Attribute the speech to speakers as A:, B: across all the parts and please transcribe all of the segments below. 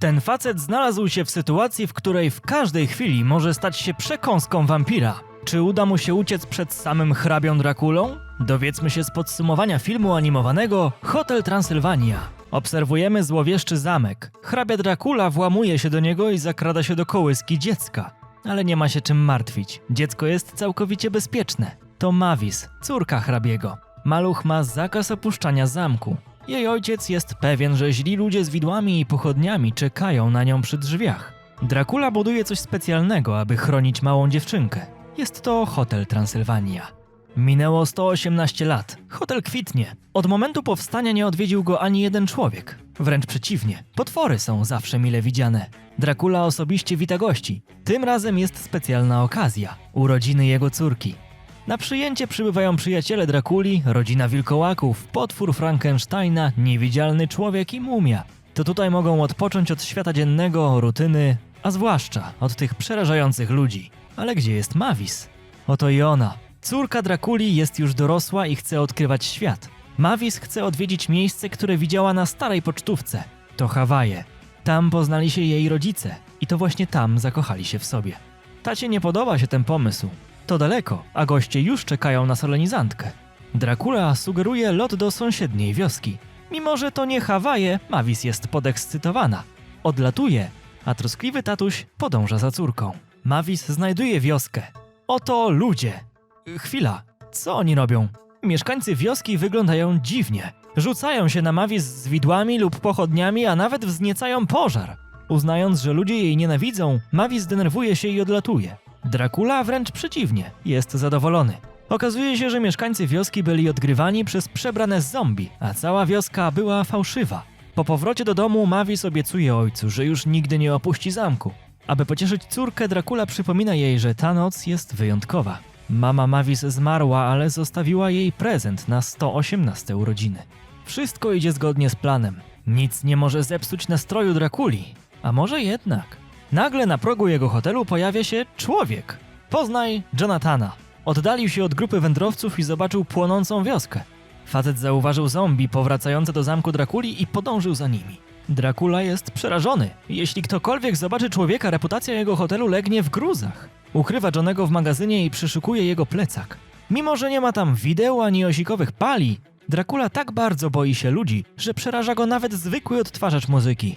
A: Ten facet znalazł się w sytuacji, w której w każdej chwili może stać się przekąską wampira. Czy uda mu się uciec przed samym hrabią Drakulą? Dowiedzmy się z podsumowania filmu animowanego Hotel Transylwania. Obserwujemy złowieszczy zamek. Hrabia Dracula włamuje się do niego i zakrada się do kołyski dziecka. Ale nie ma się czym martwić. Dziecko jest całkowicie bezpieczne. To Mavis, córka hrabiego. Maluch ma zakaz opuszczania zamku. Jej ojciec jest pewien, że źli ludzie z widłami i pochodniami czekają na nią przy drzwiach. Dracula buduje coś specjalnego, aby chronić małą dziewczynkę. Jest to Hotel Transylwania. Minęło 118 lat. Hotel kwitnie. Od momentu powstania nie odwiedził go ani jeden człowiek. Wręcz przeciwnie, potwory są zawsze mile widziane. Dracula osobiście wita gości. Tym razem jest specjalna okazja urodziny jego córki. Na przyjęcie przybywają przyjaciele Drakuli, rodzina wilkołaków, potwór Frankensteina, niewidzialny człowiek i mumia. To tutaj mogą odpocząć od świata dziennego, rutyny, a zwłaszcza od tych przerażających ludzi. Ale gdzie jest Mavis? Oto i ona. Córka Drakuli jest już dorosła i chce odkrywać świat. Mavis chce odwiedzić miejsce, które widziała na starej pocztówce. To Hawaje. Tam poznali się jej rodzice i to właśnie tam zakochali się w sobie. Tacie nie podoba się ten pomysł. To daleko, a goście już czekają na solenizantkę. Dracula sugeruje lot do sąsiedniej wioski. Mimo, że to nie Hawaje, Mavis jest podekscytowana. Odlatuje, a troskliwy tatuś podąża za córką. Mavis znajduje wioskę. Oto ludzie. Chwila, co oni robią? Mieszkańcy wioski wyglądają dziwnie. Rzucają się na Mavis z widłami lub pochodniami, a nawet wzniecają pożar. Uznając, że ludzie jej nienawidzą, Mavis denerwuje się i odlatuje. Dracula wręcz przeciwnie, jest zadowolony. Okazuje się, że mieszkańcy wioski byli odgrywani przez przebrane zombie, a cała wioska była fałszywa. Po powrocie do domu Mavis obiecuje ojcu, że już nigdy nie opuści zamku. Aby pocieszyć córkę, Dracula przypomina jej, że ta noc jest wyjątkowa. Mama Mavis zmarła, ale zostawiła jej prezent na 118 urodziny. Wszystko idzie zgodnie z planem. Nic nie może zepsuć nastroju Drakuli. A może jednak? Nagle na progu jego hotelu pojawia się człowiek. Poznaj Jonathana. Oddalił się od grupy wędrowców i zobaczył płonącą wioskę. Facet zauważył zombie powracające do zamku Drakuli i podążył za nimi. Dracula jest przerażony. Jeśli ktokolwiek zobaczy człowieka, reputacja jego hotelu legnie w gruzach. Ukrywa Johnego w magazynie i przeszukuje jego plecak. Mimo, że nie ma tam wideł ani osikowych pali, Dracula tak bardzo boi się ludzi, że przeraża go nawet zwykły odtwarzacz muzyki.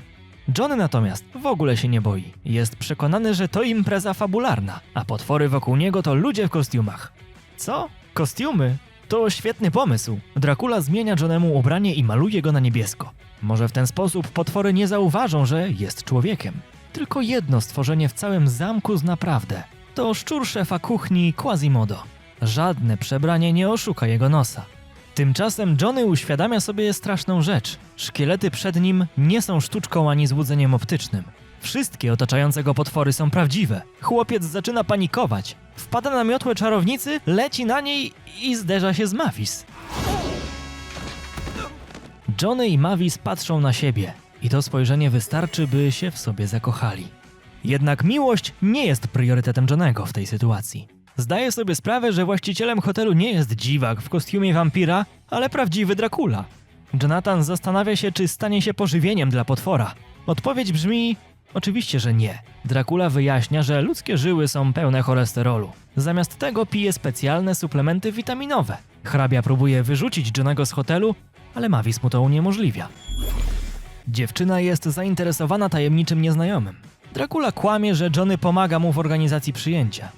A: Johnny natomiast w ogóle się nie boi. Jest przekonany, że to impreza fabularna, a potwory wokół niego to ludzie w kostiumach. Co? Kostiumy? To świetny pomysł. Dracula zmienia Johnemu ubranie i maluje go na niebiesko. Może w ten sposób potwory nie zauważą, że jest człowiekiem. Tylko jedno stworzenie w całym zamku z naprawdę. To szczur szefa kuchni Quasimodo. Żadne przebranie nie oszuka jego nosa. Tymczasem Johnny uświadamia sobie straszną rzecz. Szkielety przed nim nie są sztuczką ani złudzeniem optycznym. Wszystkie otaczające go potwory są prawdziwe. Chłopiec zaczyna panikować. Wpada na miotłę czarownicy, leci na niej i zderza się z Mavis. Johnny i Mavis patrzą na siebie i to spojrzenie wystarczy, by się w sobie zakochali. Jednak miłość nie jest priorytetem Johnego w tej sytuacji. Zdaje sobie sprawę, że właścicielem hotelu nie jest dziwak w kostiumie wampira, ale prawdziwy Dracula. Jonathan zastanawia się, czy stanie się pożywieniem dla potwora. Odpowiedź brzmi: oczywiście, że nie. Dracula wyjaśnia, że ludzkie żyły są pełne cholesterolu. Zamiast tego pije specjalne suplementy witaminowe. Hrabia próbuje wyrzucić Johnego z hotelu, ale Mavis mu to uniemożliwia. Dziewczyna jest zainteresowana tajemniczym nieznajomym. Dracula kłamie, że Johnny pomaga mu w organizacji przyjęcia.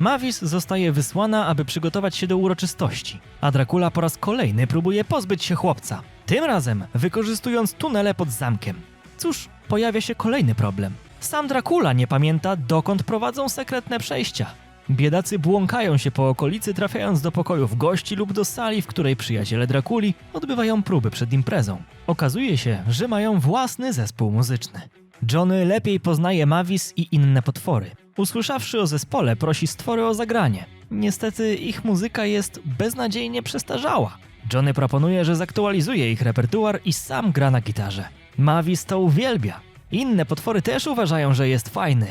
A: Mavis zostaje wysłana, aby przygotować się do uroczystości, a Dracula po raz kolejny próbuje pozbyć się chłopca. Tym razem wykorzystując tunele pod zamkiem. Cóż, pojawia się kolejny problem. Sam Dracula nie pamięta, dokąd prowadzą sekretne przejścia. Biedacy błąkają się po okolicy, trafiając do pokojów gości lub do sali, w której przyjaciele Drakuli odbywają próby przed imprezą. Okazuje się, że mają własny zespół muzyczny. Johnny lepiej poznaje Mavis i inne potwory. Usłyszawszy o zespole, prosi stwory o zagranie. Niestety ich muzyka jest beznadziejnie przestarzała. Johnny proponuje, że zaktualizuje ich repertuar i sam gra na gitarze. Mavis to uwielbia. Inne potwory też uważają, że jest fajny.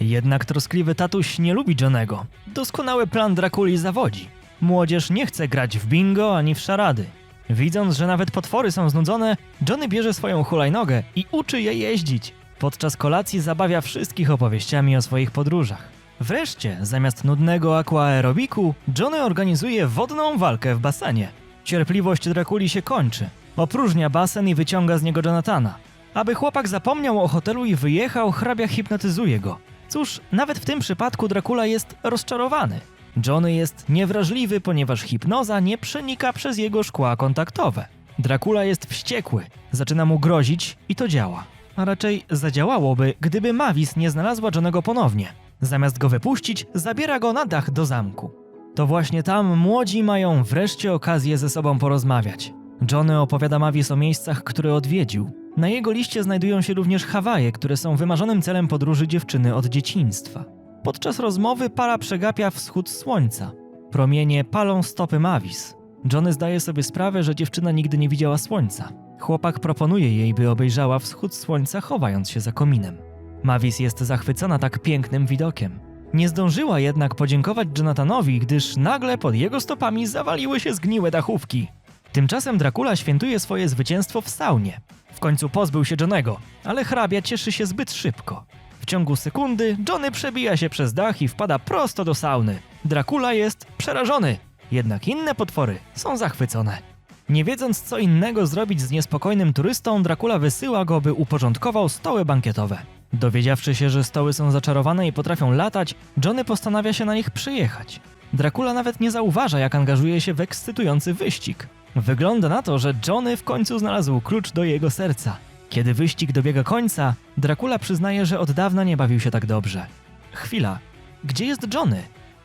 A: Jednak troskliwy tatuś nie lubi Johnego. Doskonały plan Drakuli zawodzi. Młodzież nie chce grać w bingo ani w szarady. Widząc, że nawet potwory są znudzone, Johnny bierze swoją hulajnogę i uczy je jeździć. Podczas kolacji zabawia wszystkich opowieściami o swoich podróżach. Wreszcie, zamiast nudnego aquaerobiku, Johnny organizuje wodną walkę w basenie. Cierpliwość Drakuli się kończy. Opróżnia basen i wyciąga z niego Jonathana. Aby chłopak zapomniał o hotelu i wyjechał, hrabia hipnotyzuje go. Cóż, nawet w tym przypadku Dracula jest rozczarowany. Johnny jest niewrażliwy, ponieważ hipnoza nie przenika przez jego szkła kontaktowe. Dracula jest wściekły, zaczyna mu grozić i to działa. A raczej zadziałałoby, gdyby Mavis nie znalazła Johnego ponownie. Zamiast go wypuścić, zabiera go na dach do zamku. To właśnie tam młodzi mają wreszcie okazję ze sobą porozmawiać. Johnny opowiada Mavis o miejscach, które odwiedził. Na jego liście znajdują się również Hawaje, które są wymarzonym celem podróży dziewczyny od dzieciństwa. Podczas rozmowy para przegapia wschód słońca. Promienie palą stopy Mavis. Johnny zdaje sobie sprawę, że dziewczyna nigdy nie widziała słońca. Chłopak proponuje jej, by obejrzała wschód słońca, chowając się za kominem. Mavis jest zachwycona tak pięknym widokiem. Nie zdążyła jednak podziękować Jonathanowi, gdyż nagle pod jego stopami zawaliły się zgniłe dachówki. Tymczasem Dracula świętuje swoje zwycięstwo w saunie. W końcu pozbył się Johnego, ale hrabia cieszy się zbyt szybko. W ciągu sekundy Johnny przebija się przez dach i wpada prosto do sauny. Dracula jest przerażony, jednak inne potwory są zachwycone. Nie wiedząc co innego zrobić z niespokojnym turystą, Dracula wysyła go, by uporządkował stoły bankietowe. Dowiedziawszy się, że stoły są zaczarowane i potrafią latać, Johnny postanawia się na nich przyjechać. Dracula nawet nie zauważa, jak angażuje się w ekscytujący wyścig. Wygląda na to, że Johnny w końcu znalazł klucz do jego serca. Kiedy wyścig dobiega końca, Dracula przyznaje, że od dawna nie bawił się tak dobrze. Chwila, gdzie jest Johnny?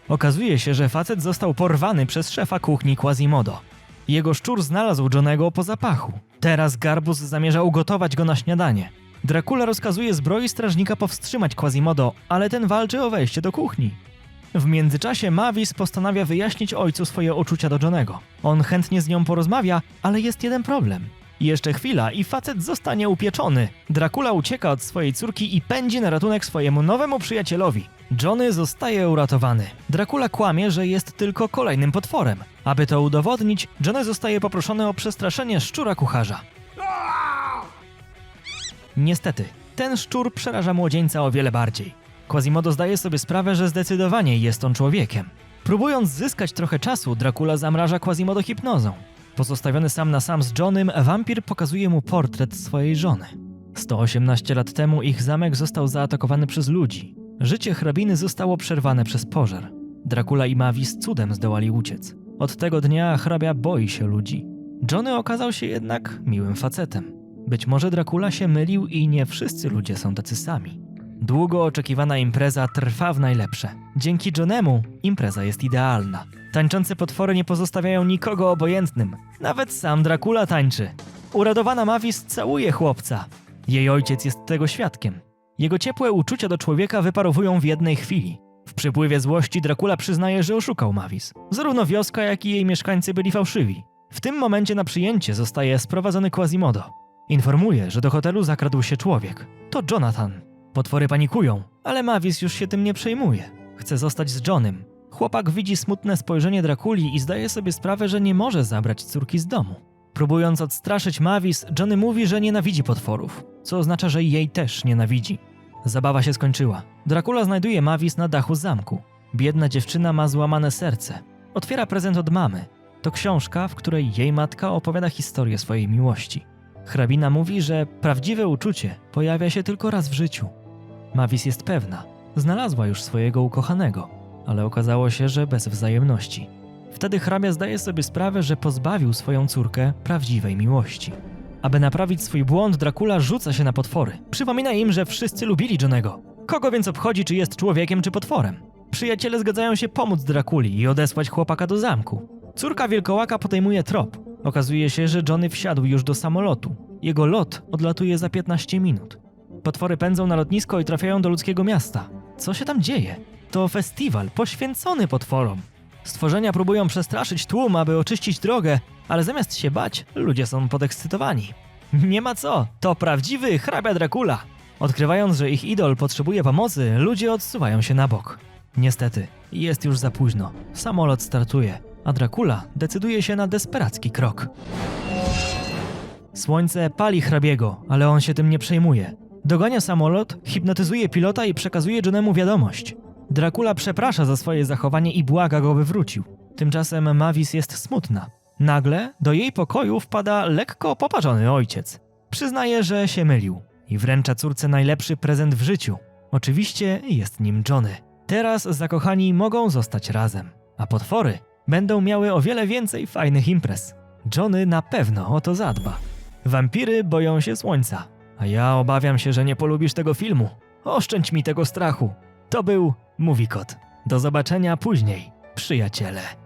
A: Okazuje się, że facet został porwany przez szefa kuchni Quasimodo. Jego szczur znalazł Johnego po zapachu. Teraz Garbus zamierza ugotować go na śniadanie. Dracula rozkazuje zbroi strażnika powstrzymać Quasimodo, ale ten walczy o wejście do kuchni. W międzyczasie Mavis postanawia wyjaśnić ojcu swoje uczucia do Johnego. On chętnie z nią porozmawia, ale jest jeden problem. Jeszcze chwila i facet zostanie upieczony. Dracula ucieka od swojej córki i pędzi na ratunek swojemu nowemu przyjacielowi. Johnny zostaje uratowany. Dracula kłamie, że jest tylko kolejnym potworem. Aby to udowodnić, Johnny zostaje poproszony o przestraszenie szczura kucharza. Niestety, ten szczur przeraża młodzieńca o wiele bardziej. Quasimodo zdaje sobie sprawę, że zdecydowanie jest on człowiekiem. Próbując zyskać trochę czasu, Dracula zamraża Quasimodo hipnozą. Pozostawiony sam na sam z Johnem, wampir pokazuje mu portret swojej żony. 118 lat temu ich zamek został zaatakowany przez ludzi. Życie hrabiny zostało przerwane przez pożar. Dracula i Mavis cudem zdołali uciec. Od tego dnia hrabia boi się ludzi. Johnny okazał się jednak miłym facetem. Być może Dracula się mylił i nie wszyscy ludzie są tacy sami. Długo oczekiwana impreza trwa w najlepsze. Dzięki Johnemu impreza jest idealna. Tańczące potwory nie pozostawiają nikogo obojętnym. Nawet sam Dracula tańczy. Uradowana Mavis całuje chłopca. Jej ojciec jest tego świadkiem. Jego ciepłe uczucia do człowieka wyparowują w jednej chwili. W przypływie złości Dracula przyznaje, że oszukał Mavis. Zarówno wioska, jak i jej mieszkańcy byli fałszywi. W tym momencie na przyjęcie zostaje sprowadzony Quasimodo. Informuje, że do hotelu zakradł się człowiek. To Jonathan. Potwory panikują, ale Mavis już się tym nie przejmuje. Chce zostać z Johnem. Chłopak widzi smutne spojrzenie Drakuli i zdaje sobie sprawę, że nie może zabrać córki z domu. Próbując odstraszyć Mavis, Johnny mówi, że nienawidzi potworów, co oznacza, że jej też nienawidzi. Zabawa się skończyła. Dracula znajduje Mavis na dachu zamku. Biedna dziewczyna ma złamane serce. Otwiera prezent od mamy. To książka, w której jej matka opowiada historię swojej miłości. Hrabina mówi, że prawdziwe uczucie pojawia się tylko raz w życiu. Mavis jest pewna. Znalazła już swojego ukochanego, ale okazało się, że bez wzajemności. Wtedy hrabia zdaje sobie sprawę, że pozbawił swoją córkę prawdziwej miłości. Aby naprawić swój błąd, Dracula rzuca się na potwory. Przypomina im, że wszyscy lubili Johnego. Kogo więc obchodzi, czy jest człowiekiem, czy potworem? Przyjaciele zgadzają się pomóc Drakuli i odesłać chłopaka do zamku. Córka wilkołaka podejmuje trop. Okazuje się, że Johnny wsiadł już do samolotu. Jego lot odlatuje za 15 minut. Potwory pędzą na lotnisko i trafiają do ludzkiego miasta. Co się tam dzieje? To festiwal poświęcony potworom. Stworzenia próbują przestraszyć tłum, aby oczyścić drogę, ale zamiast się bać, ludzie są podekscytowani. Nie ma co, to prawdziwy hrabia Dracula. Odkrywając, że ich idol potrzebuje pomocy, ludzie odsuwają się na bok. Niestety, jest już za późno. Samolot startuje. a Dracula decyduje się na desperacki krok. Słońce pali hrabiego, ale on się tym nie przejmuje. Dogania samolot, hipnotyzuje pilota i przekazuje Johnemu wiadomość. Dracula przeprasza za swoje zachowanie i błaga go, by wrócił. Tymczasem Mavis jest smutna. Nagle do jej pokoju wpada lekko poparzony ojciec. Przyznaje, że się mylił i wręcza córce najlepszy prezent w życiu. Oczywiście jest nim Johnny. Teraz zakochani mogą zostać razem, a potwory będą miały o wiele więcej fajnych imprez. Johnny na pewno o to zadba. Wampiry boją się słońca, a ja obawiam się, że nie polubisz tego filmu. Oszczędź mi tego strachu. To był Mówi Kot. Do zobaczenia później, przyjaciele.